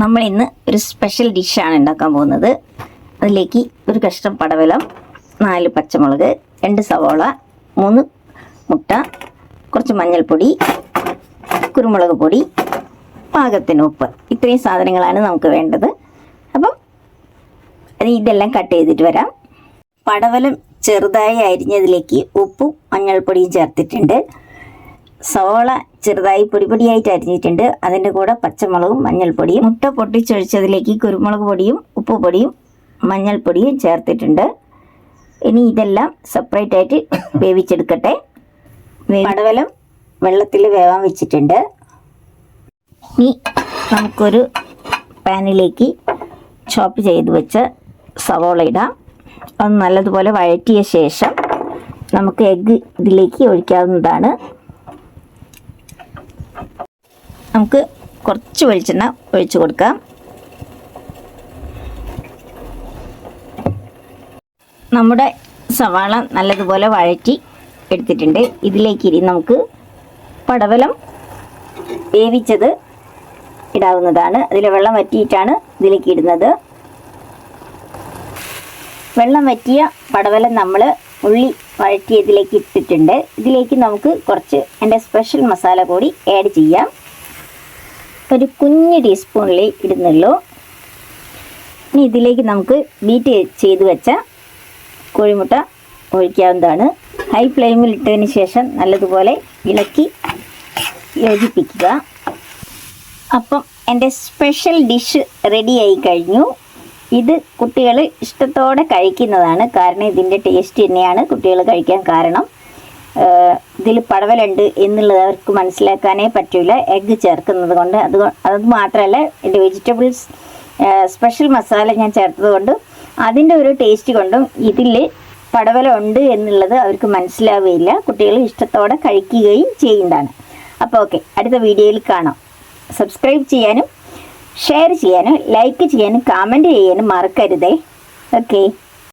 നമ്മൾ ഇന്ന് ഒരു സ്പെഷ്യൽ ഡിഷാണ് ഉണ്ടാക്കാൻ പോകുന്നത്. അതിലേക്ക് ഒരു കഷ്ണം പടവലം നാല് പച്ചമുളക് രണ്ട് സവോള മൂന്ന് മുട്ട കുറച്ച് മഞ്ഞൾപ്പൊടി കുരുമുളക് പൊടി പാകത്തിന് ഉപ്പ്. ഇത്രയും സാധനങ്ങളാണ് നമുക്ക് വേണ്ടത്. അപ്പം ഇതെല്ലാം കട്ട് ചെയ്തിട്ട് വരാം. പടവലം ചെറുതായി അരിഞ്ഞതിലേക്ക് ഉപ്പും മഞ്ഞൾപ്പൊടിയും ചേർത്തിട്ടുണ്ട്. സവോള ചെറുതായി പൊടി പൊടിയായിട്ട് അരിഞ്ഞിട്ടുണ്ട്. അതിന്റെ കൂടെ പച്ചമുളകും മഞ്ഞൾപ്പൊടിയും മുട്ട പൊട്ടിച്ചൊഴിച്ചതിലേക്ക് കുരുമുളക് പൊടിയും ഉപ്പ് പൊടിയും മഞ്ഞൾപ്പൊടിയും ചേർത്തിട്ടുണ്ട്. ഇനി ഇതെല്ലാം സെപ്പറേറ്റ് ആയിട്ട് വേവിച്ചെടുക്കട്ടെ. പടവലം വെള്ളത്തിൽ വേവാൻ വെച്ചിട്ടുണ്ട്. ഇനി നമുക്കൊരു പാനിലേക്ക് ചോപ്പ് ചെയ്ത് വെച്ച് സവോള ഇടാം. അത് നല്ലതുപോലെ വഴറ്റിയ ശേഷം നമുക്ക് എഗ്ഗ് ഇതിലേക്ക് ഒഴിക്കാവുന്നതാണ്. നമുക്ക് കുറച്ച് വെളിച്ചെണ്ണ ഒഴിച്ചു കൊടുക്കാം. നമ്മുടെ സവാള നല്ലതുപോലെ വഴറ്റി എടുത്തിട്ടുണ്ട്. ഇതിലേക്ക് ഇനി നമുക്ക് പടവലം വേവിച്ചത് ഇടാവുന്നതാണ്. അതിൽ വെള്ളം വറ്റിയിട്ടാണ് ഇതിലേക്ക് ഇടുന്നത്. വെള്ളം വറ്റിയ പടവലം നമ്മൾ ഉള്ളി വഴറ്റിയതിലേക്ക് ഇട്ടിട്ടുണ്ട്. ഇതിലേക്ക് നമുക്ക് കുറച്ച് എന്റെ സ്പെഷ്യൽ മസാല കൂടി ആഡ് ചെയ്യാം. ഒരു കുഞ്ഞ് ടീസ്പൂണിൽ ഇടുന്നുള്ളൂ ഇനി ഇതിലേക്ക് നമുക്ക് ബീറ്റ് ചെയ്ത് വെച്ച കോഴിമുട്ട ഒഴിക്കാവുന്നതാണ്. ഹൈ ഫ്ലെയിമിൽ ഇട്ടതിന് ശേഷം നല്ലതുപോലെ ഇളക്കി യോജിപ്പിക്കുക. അപ്പം എന്റെ സ്പെഷ്യൽ ഡിഷ് റെഡിയായി കഴിഞ്ഞു. ഇത് കുട്ടികൾ ഇഷ്ടത്തോടെ കഴിക്കുന്നതാണ്. കാരണം ഇതിന്റെ ടേസ്റ്റ് തന്നെയാണ് കുട്ടികൾ കഴിക്കാൻ കാരണം. ഇതിൽ പടവലുണ്ട് എന്നുള്ളത് അവർക്ക് മനസ്സിലാക്കാനേ പറ്റൂല. എഗ്ഗ് ചേർക്കുന്നത് കൊണ്ട്. അത് അത് മാത്രമല്ല എന്റെ വെജിറ്റബിൾസ് സ്പെഷ്യൽ മസാല ഞാൻ ചേർത്തത് കൊണ്ടും അതിന്റെ ഒരു ടേസ്റ്റ് കൊണ്ടും ഇതിൽ പടവല ഉണ്ട് എന്നുള്ളത് അവർക്ക് മനസ്സിലാവുകയില്ല കുട്ടികൾ ഇഷ്ടത്തോടെ കഴിക്കുകയും ചെയ്യുന്നതാണ്. അപ്പോൾ ഓക്കെ അടുത്ത വീഡിയോയിൽ കാണാം. സബ്സ്ക്രൈബ് ചെയ്യാനും ഷെയർ ചെയ്യാനും ലൈക്ക് ചെയ്യാനും കമന്റ് ചെയ്യാനും മറക്കരുതേ. ഓക്കെ.